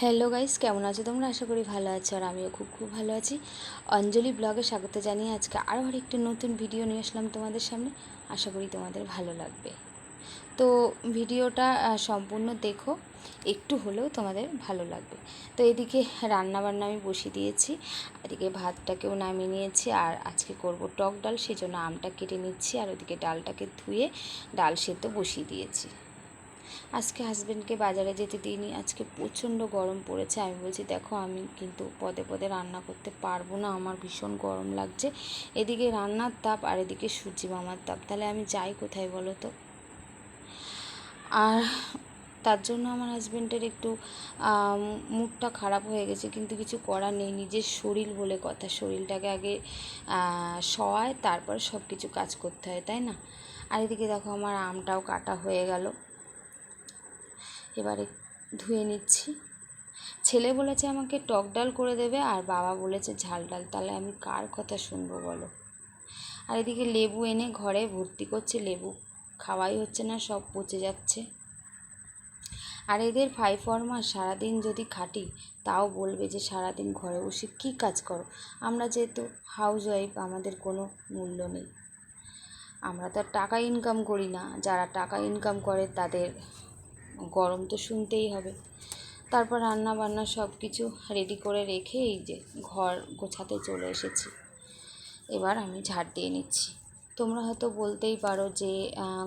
Hello guys, কেমন আছো তোমরা? আশা করি ভালো আছো আর আমিও খুব খুব ভালো আছি। অঞ্জলি ব্লগে স্বাগত জানিয়ে আজকে আরও একটি নতুন ভিডিও নিয়ে আসলাম তোমাদের সামনে। আশা করি তোমাদের ভালো লাগবে। তো ভিডিওটা সম্পূর্ণ দেখো, একটু হলেও তোমাদের ভালো লাগবে। তো এদিকে রান্না বান্না আমি বসিয়ে দিয়েছি, এদিকে ভাতটাকেও নামিয়ে নিয়েছি আর আজকে করব টক ডাল সেই জন্য আমটা কেটে নিচ্ছি আর ওদিকে ডালটাকে ধুয়ে ডাল সেদ্ধ বসিয়ে দিয়েছি। আজকে হাজব্যান্ডকে বাজারে যেতে দিইনি, আজকে প্রচণ্ড গরম পড়েছে। আমি বলছি, দেখো, আমি কিন্তু পদে পদে রান্না করতে পারব না, আমার ভীষণ গরম লাগছে। এদিকে রান্নার তাপ আর এদিকে সূর্যি মামার তাপ। তাহলে আমি যাই কোথায় বলো তো? আর তার জন্য আমার হাজব্যান্ডের একটু মুডটা খারাপ হয়ে গেছে, কিন্তু কিছু করার নেই। নিজের শরীর বলে কথা। শরীরটাকে আগে সওয়ায় তারপর সব কিছু কাজ করতে হয়, তাই না? আর এদিকে দেখো, আমার আমটাও কাটা হয়ে গেল। এবারে ধুয়ে নিচ্ছি। ছেলে বলেছে আমাকে টক ডাল করে দেবে আর বাবা বলেছে ঝাল ডাল। তাহলে আমি কার কথা শুনব বলো? আর এদিকে লেবু এনে ঘরে ভর্তি করছে লেবু। খাওয়াই হচ্ছে না, সব পচে যাচ্ছে। আর এদের ফাইভ ফরমাস সারাদিন যদি খাটি, তাও বলবে যে সারাদিন ঘরে বসে কী কাজ করো? আমরা যেহেতু হাউস ওয়াইফ আমাদের কোনো মূল্য নেই। আমরা তো টাকা ইনকাম করি না। যারা টাকা ইনকাম করে, তাদের গরম তো শুনতেই হবে। তারপর রান্না বান্না সব কিছু রেডি করে রেখে এই যে ঘর গোছাতে চলে এসেছি। এবার আমি ঝাড় দিয়ে নিচ্ছি। তোমরা হয়তো বলতেই পারো যে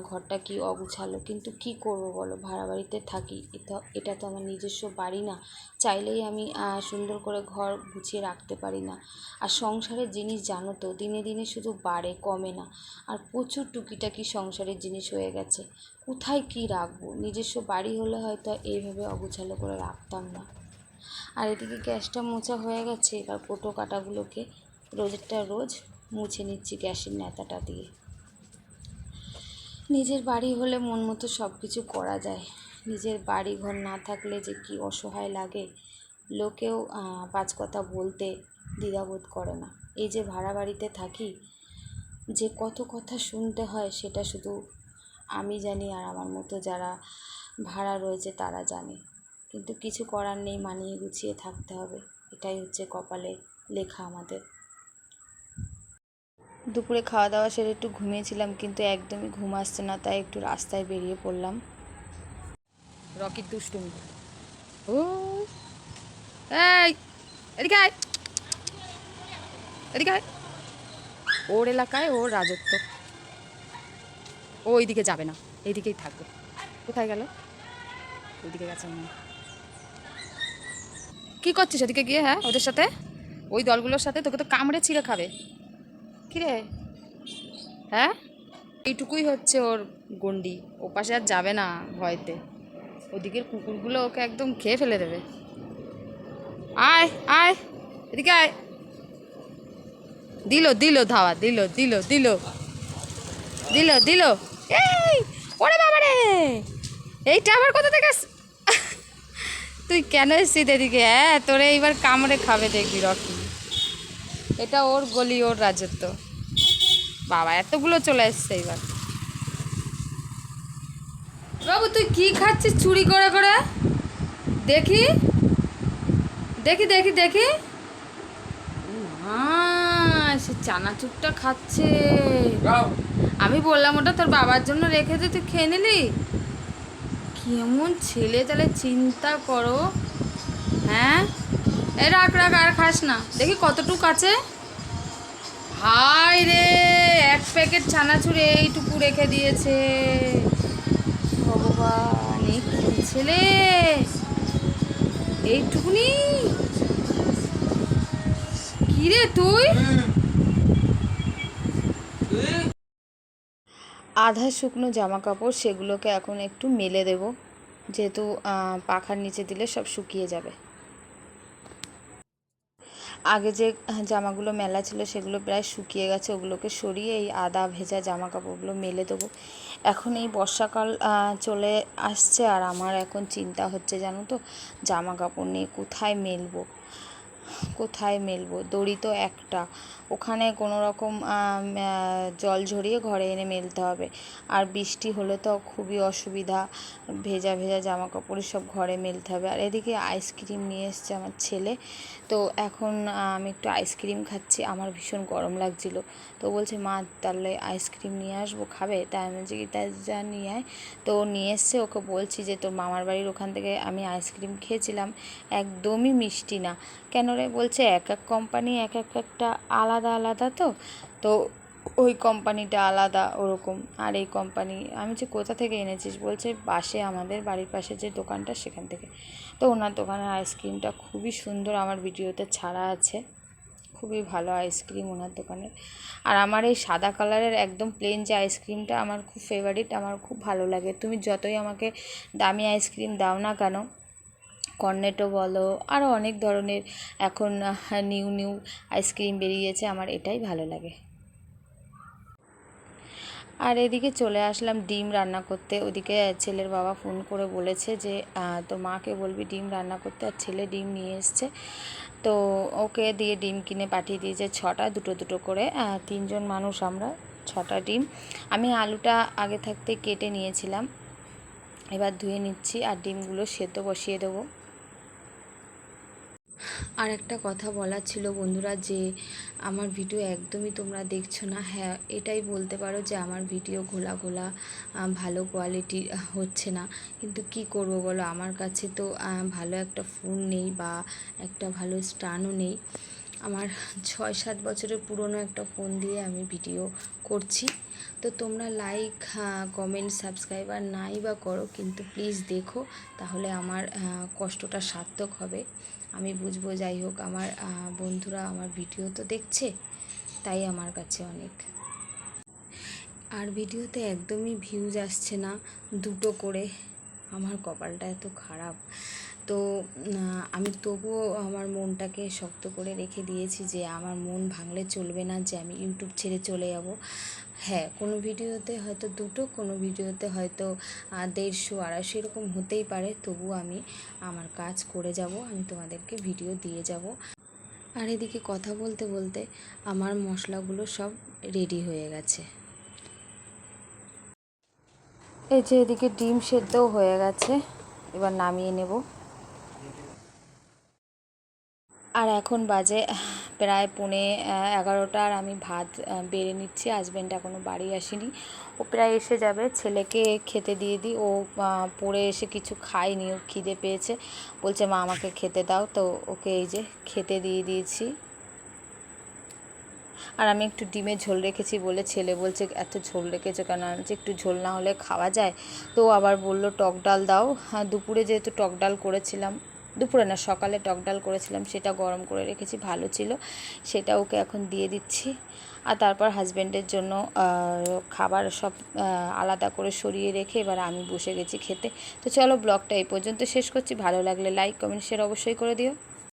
ঘরটা কি অগুছালো। কিন্তু কি করব বলো? ভাড়া বাড়িতে থাকি, এটা এটা তো আমার নিজস্ব বাড়ি না। চাইলেই আমি সুন্দর করে ঘর গুছিয়ে রাখতে পারি না। আর সংসারের জিনিস জানো তো, দিনে দিনে শুধু বাড়ে, কমে না। আর প্রচুর টুকিটাকি সংসারের জিনিস হয়ে গেছে। কোথায় কি রাখব? নিজস্ব বাড়ি হলে হয়তো এইভাবে অগুছালো করে রাখতাম না। আর এদিকে গ্যাসটা মোছা হয়ে গেছে, এবার পোটো কাটাগুলোকে রোজেরটা রোজ মুছে নিচ্ছি গ্যাসের নেতাটা দিয়ে। নিজের বাড়ি হলে মন মতো সব কিছু করা যায়। নিজের বাড়ি ঘর না থাকলে যে কি অসহায় লাগে, লোকেও পাঁচ কথা বলতে দ্বিধাবোধ করে না। এই যে ভাড়া বাড়িতে থাকি, যে কত কথা শুনতে হয় সেটা শুধু আমি জানি আর আমার মতো যারা ভাড়া রয়েছে তারা জানে। কিন্তু কিছু করার নেই, মানিয়ে গুছিয়ে থাকতে হবে। এটাই হচ্ছে কপালে লেখা আমাদের। দুপুরে খাওয়া দাওয়া সেরে একটু ঘুমিয়েছিলাম, কিন্তু একদমই ঘুম আসছে না, তাই একটু রাস্তায় বেরিয়ে পড়লাম। রকির দুষ্টুমি। ও এদিকে আয়। এদিকে ওর এলাকায় ওর রাজত্ব। ও ওইদিকে যাবে না, এইদিকেই থাকবে। কোথায় গেল? ওইদিকে গেছে হয়। কি করছিস ওদিকে গিয়ে হ্যাঁ ওদের সাথে? ওই দলগুলোর সাথে? তোকে তো কামড়ে ছিঁড়ে খাবে। কিরে? হ্যাঁ? এইটুকুই হচ্ছে ওর গন্ডি ও পাশে আর যাবে না ভয়তে। ওদিকের কুকুরগুলো ওকে একদম খেয়ে ফেলে দেবে। আয় আয়, এদিকে আয়। দিল দিল ধাওয়া, দিল দিল দিল। দিল দিল। এই, ওরে বাবা রে এইটা আবার কোথা থেকে তুই কেন এসছিস এদিকে? হ্যাঁ তোরে এইবার কামড়ে খাবে দেখবি, রকি। এটা ওর গলি ওর রাজত্ব। বাবা এতগুলো চলে এসছে এবার। বাবু তুই কি খাচ্ছিস চুরি করে করে? দেখি। দেখি দেখি দেখি। সে চানাচুরটা খাচ্ছে। আমি বললাম ওটা তোর বাবার জন্য রেখে দে তুই খেয়ে নিলি? কেমন ছেলে তাহলে চিন্তা করো। হ্যাঁ? এ রাখ রাখ, আর খাস না। দেখি কতটুক আছে। হাই রে, এক প্যাকেট ছানাচুর এইটুকু রেখে দিয়েছে। ভগবান ছেলে? এইটুকুনি? কি রে তুই? আধা শুকনো জামা কাপড় সেগুলোকে এখন একটু মেলে দেব। যেহেতু পাখার নিচে দিলে সব শুকিয়ে যাবে। আগে যে জামাগুলো মেলা ছিল সেগুলো প্রায় শুকিয়ে গেছে, ওগুলোকে সরিয়ে এই আদা ভেজা জামা কাপড়গুলো মেলে দেবো। এখন এই বর্ষাকাল চলে আসছে আর আমার এখন চিন্তা হচ্ছে জানো তো জামা কাপড় নিয়ে কোথায় মেলবো? কোথায় মেলবো? দড়ি তো একটা। ওখানে কোনো রকম জল ঝরিয়ে ঘরে এনে মেলতে হবে। আর বৃষ্টি হলে তো খুবই অসুবিধা। ভেজা ভেজা জামা কাপড় সব ঘরে মেলতে হবে। আর এদিকে আইসক্রিম নিয়ে এসছে আমার ছেলে। তো এখন আমি একটু আইসক্রিম খাচ্ছি। আমার ভীষণ গরম লাগছিল। তো বলছে, মা, তাহলে আইসক্রিম নিয়ে আসব, খাবে? তাই আমি বলছি তাই যা নিয়ে আয়। তো নিয়ে এসছে। ওকে বলছি যে, তোর মামার বাড়ির ওখান থেকে আমি আইসক্রিম খেয়েছিলাম। একদমই মিষ্টি না। কেন রে বলছে এক এক কোম্পানি এক এক একটা আলাদা আলাদা তো তো ওই কোম্পানিটা আলাদা ওরকম। আর এই কোম্পানি আমি যে কোথা থেকে এনেছিস? বলছে পাশে আমাদের বাড়ির পাশে যে দোকানটা সেখান থেকে। তো ওনার দোকানের আইসক্রিমটা খুবই সুন্দর আমার ভিডিওতে ছাড়া আছে। খুবই ভালো আইসক্রিম ওনার দোকানের আর আমার এই সাদা কালারের একদম প্লেন যে আইসক্রিমটা আমার খুব ফেভারিট আমার খুব ভালো লাগে। তুমি যতই আমাকে দামি আইসক্রিম দাও না কেন কর্নেটো বলো আরও অনেক ধরনের এখন নিউ নিউ আইসক্রিম বেরিয়েছে, আমার এটাই ভালো লাগে। আর এদিকে চলে আসলাম ডিম রান্না করতে। ওদিকে ছেলের বাবা ফোন করে বলেছে যে তোর মাকে বলবি ডিম রান্না করতে, আর ছেলে ডিম নিয়ে এসছে। তো ওকে দিয়ে ডিম কিনে পাঠিয়ে দিয়েছে ছটা, দুটো দুটো করে। তিনজন মানুষ আমরা, ছটা ডিম। আমি আলুটা আগে থাকতে কেটে নিয়েছিলাম। এবার ধুয়ে নিচ্ছি আর ডিমগুলো সেদ্ধ বসিয়ে দেবো। আর একটা কথা বলার ছিল বন্ধুরা যে, আমার ভিডিও একদমই তোমরা দেখছ না। হ্যাঁ এটাই বলতে পারো যে, আমার ভিডিও ঘোলা ঘোলা ভালো কোয়ালিটি হচ্ছে না। কিন্তু কি করব বলো? আমার কাছে তো ভালো একটা ফোন নেই বা একটা ভালো স্টানও নেই। আমার ছয় সাত বছরের পুরনো একটা ফোন দিয়ে আমি ভিডিও করছি। তো তোমরা লাইক কমেন্ট সাবস্ক্রাইবার নাই বা করো, কিন্তু প্লিজ দেখো, তাহলে আমার কষ্টটা সার্থক হবে। আমি বুঝব, যাই হোক, আমার বন্ধুরা আমার ভিডিও তো দেখছে, তাই আমার কাছে অনেক। আর ভিডিওতে একদমই ভিউজ আসছে না, দুটো করে। আমার কপালটা এত খারাপ। তো আমি তবুও আমার মনটাকে শক্ত করে রেখে দিয়েছি যে আমার মন ভাঙলে চলবে না, যে আমি ইউটিউব ছেড়ে চলে যাব। হ্যাঁ কোনো ভিডিওতে হয়তো দুটো, কোনো ভিডিওতে হয়তো দেড়শো, আড়াইশো এরকম হতেই পারে। তবু আমি আমার কাজ করে যাব, আমি তোমাদেরকে ভিডিও দিয়ে যাব। আর এদিকে কথা বলতে বলতে আমার মশলাগুলো সব রেডি হয়ে গেছে। এই যে এদিকে ডিম সেদ্ধও হয়ে গেছে, এবার নামিয়ে নেব। আর এখন বাজে প্রায় পৌনে এগারোটা আর আমি ভাত বেড়ে নিচ্ছি। হাজব্যান্ড এখনও বাড়ি আসেনি। ও প্রায় এসে যাবে। ছেলেকে খেতে দিয়ে দিই। ও পড়ে এসে কিছু খায়নি। ও খিদে পেয়েছে। বলছে, মা, আমাকে খেতে দাও। তো ওকে এই যে খেতে দিয়ে দিয়েছি। আর আমি একটু ডিমের ঝোল রেখেছি বলে ছেলে বলছে, এত ঝোল রেখেছে কেন? আমি একটু ঝোল না হলে খাওয়া যায়? তো আবার বলল, টক ডাল দাও। হ্যাঁ দুপুরে যেহেতু টক ডাল করেছিলাম। দুপুরে না, সকালে টকডাল করেছিলাম, সেটা গরম করে রেখেছি, ভালো ছিল। সেটা ওকে এখন দিয়ে দিচ্ছি। আর তারপর হাজব্যান্ডের জন্য খাবার সব আলাদা করে সরিয়ে রেখে এবার আমি বসে গেছি খেতে। তো চলো ব্লগটা এই পর্যন্ত শেষ করছি। ভালো লাগলে লাইক কমেন্ট শেয়ার অবশ্যই করে দিও।